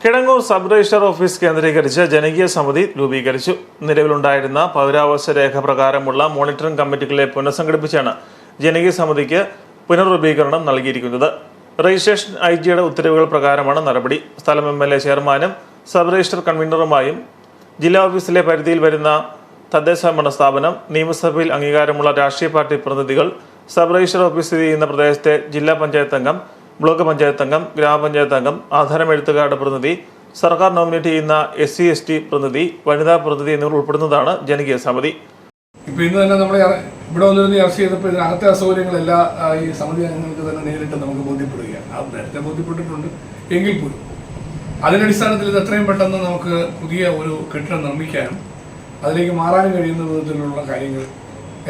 Kidangoor sub registrar office കേന്ദ്രീകരിച്ച് ജനകീയ സമിതി രൂപീകരിച്ചു. നിലവിലുണ്ടായിരുന്ന പൗരാവകാശ രേഖ പ്രകാരമുള്ള മോണിറ്ററിംഗ് കമ്മിറ്റികളെ പുനഃസംഘടിപ്പിച്ചാണ് ജനകീയ സമിതിക്ക് പുനർരൂപീകരണം നൽകിയിരിക്കുന്നത്. രജിസ്ട്രേഷൻ ഐ ജിയുടെ ഉത്തരവുകൾ പ്രകാരമാണ് നടപടി. സ്ഥലം എം എൽ എ ചെയർമാനും സബ് രജിസ്ട്രാർ കൺവീനറുമായും ജില്ലാ ഓഫീസിലെ പരിധിയിൽ വരുന്ന തദ്ദേശ ഭരണ സ്ഥാപനം നിയമസഭയിൽ അംഗീകാരമുള്ള രാഷ്ട്രീയ പാർട്ടി പ്രതിനിധികൾ സബ് രജിസ്ട്രാർ ഓഫീസ് സ്ഥിതി ചെയ്യുന്ന പ്രദേശത്തെ ജില്ലാ പഞ്ചായത്ത് അംഗം ബ്ലോക്ക് പഞ്ചായത്ത് അംഗം ഗ്രാമപഞ്ചായത്ത് അംഗം ആധാരം എഴുത്തുകാരുടെ പ്രതിനിധി സർക്കാർ നോമിനേറ്റ് ചെയ്യുന്ന എസ് സി എസ് ടി പ്രതിനിധി വനിതാ പ്രതിനിധി എന്നിവർ ഉൾപ്പെടുന്നതാണ് ജനകീയ സമിതി. ഇപ്പൊ ഇന്ന് തന്നെ നമ്മൾ ഇവിടെ വന്നിരുന്ന് ചർച്ച ചെയ്തപ്പോൾ ഇതിനകത്തെ അസൗകര്യങ്ങളെല്ലാം ഈ സമിതി അംഗങ്ങൾക്ക് തന്നെ നേരിട്ട് നമുക്ക് ബോധ്യപ്പെടുകയാണ്. അത് നേരത്തെ ബോധ്യപ്പെട്ടിട്ടുണ്ട്. എങ്കിൽ പോലും അതിനടിസ്ഥാനത്തിൽ ഇത് എത്രയും പെട്ടെന്ന് നമുക്ക് പുതിയ ഒരു കെട്ടിടം നിർമ്മിക്കാനും അതിലേക്ക് മാറാനും കഴിയുന്ന വിധത്തിലുള്ള കാര്യങ്ങൾ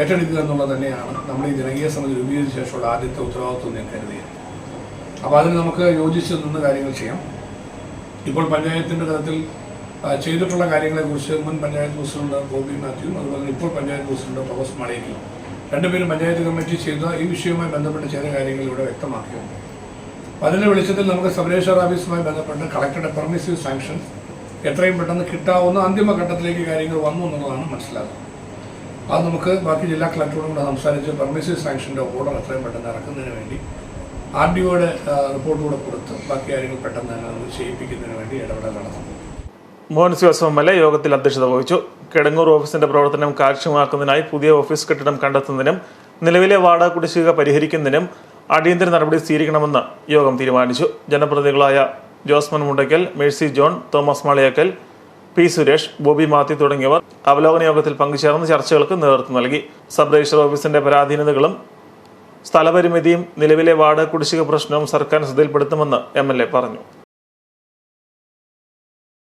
ഏറ്റെടുക്കുക എന്നുള്ളത് തന്നെയാണ് നമ്മൾ ഈ ജനകീയ സമിതി രൂപീകരിച്ച ശേഷമുള്ള ആദ്യത്തെ ഉത്തരവാദിത്വം ഞാൻ കരുതിയത് അപ്പോൾ അതിന് നമുക്ക് യോജിച്ച് നിന്ന് കാര്യങ്ങൾ ചെയ്യാം. ഇപ്പോൾ പഞ്ചായത്തിന്റെ തലത്തിൽ ചെയ്തിട്ടുള്ള കാര്യങ്ങളെക്കുറിച്ച് മുൻ പഞ്ചായത്ത് പ്രസിഡന്റ് ഗോപി മാത്യുവും അതുപോലെ തന്നെ ഇപ്പോൾ പഞ്ചായത്ത് പ്രസിഡന്റ് തോമസ് മാളിയേക്കും രണ്ടുപേരും പഞ്ചായത്ത് കമ്മിറ്റി ചെയ്ത ഈ വിഷയവുമായി ബന്ധപ്പെട്ട് ചില കാര്യങ്ങൾ ഇവിടെ വ്യക്തമാക്കിയുണ്ട് അതിന്റെ വെളിച്ചത്തിൽ നമുക്ക് സബ്രേഷർ ഓഫീസുമായി ബന്ധപ്പെട്ട് കളക്ടറുടെ പെർമിസീവ് സാങ്ഷൻ എത്രയും പെട്ടെന്ന് കിട്ടാവുന്ന അന്തിമ ഘട്ടത്തിലേക്ക് കാര്യങ്ങൾ വന്നു എന്നുള്ളതാണ് മനസ്സിലാകുന്നത്. അത് നമുക്ക് ബാക്കി ജില്ലാ കളക്ടറോടും കൂടെ സംസാരിച്ച് പെർമിസീവ് സാങ്ഷന്റെ ഓർഡർ എത്രയും പെട്ടെന്ന് ഇറക്കുന്നതിന് വേണ്ടി ആർ ഡി ഒയുടെ റിപ്പോർട്ട് കൂടെ കൊടുത്ത് ബാക്കി കാര്യങ്ങൾ പെട്ടെന്ന് തന്നെ ചെയ്യിപ്പിക്കുന്നതിന് വേണ്ടി ഇടപെടൽ നടത്തുന്നു മോഹൻ എം എൽ യോഗത്തിൽ അധ്യക്ഷത വഹിച്ചു. കിടങ്ങൂർ ഓഫീസിന്റെ പ്രവർത്തനം കാര്യക്ഷമമാക്കുന്നതിനായി പുതിയ ഓഫീസ് കെട്ടിടം കണ്ടെത്തുന്നതിനും നിലവിലെ വാടക കുടിശ്ശിക പരിഹരിക്കുന്നതിനും അടിയന്തര നടപടി സ്വീകരിക്കണമെന്ന് യോഗം തീരുമാനിച്ചു. ജനപ്രതിനിധികളായ ജോസ്മൻ മുണ്ടയ്ക്കൽ മേഴ്സി ജോൺ തോമസ് മാളിയക്കൽ പി സുരേഷ് ബോബി മാത്യു തുടങ്ങിയവർ അവലോകന യോഗത്തിൽ പങ്കുചേർന്ന് ചർച്ചകൾക്ക് നേതൃത്വം നൽകി. സബ് രജിസ്റ്റർ ഓഫീസിന്റെ പരാധീനതകളും സ്ഥലപരിമിതിയും നിലവിലെ വാടക കുടിശ്ശിക പ്രശ്നവും സർക്കാർ ശ്രദ്ധയിൽപ്പെടുത്തുമെന്ന് എ പറഞ്ഞു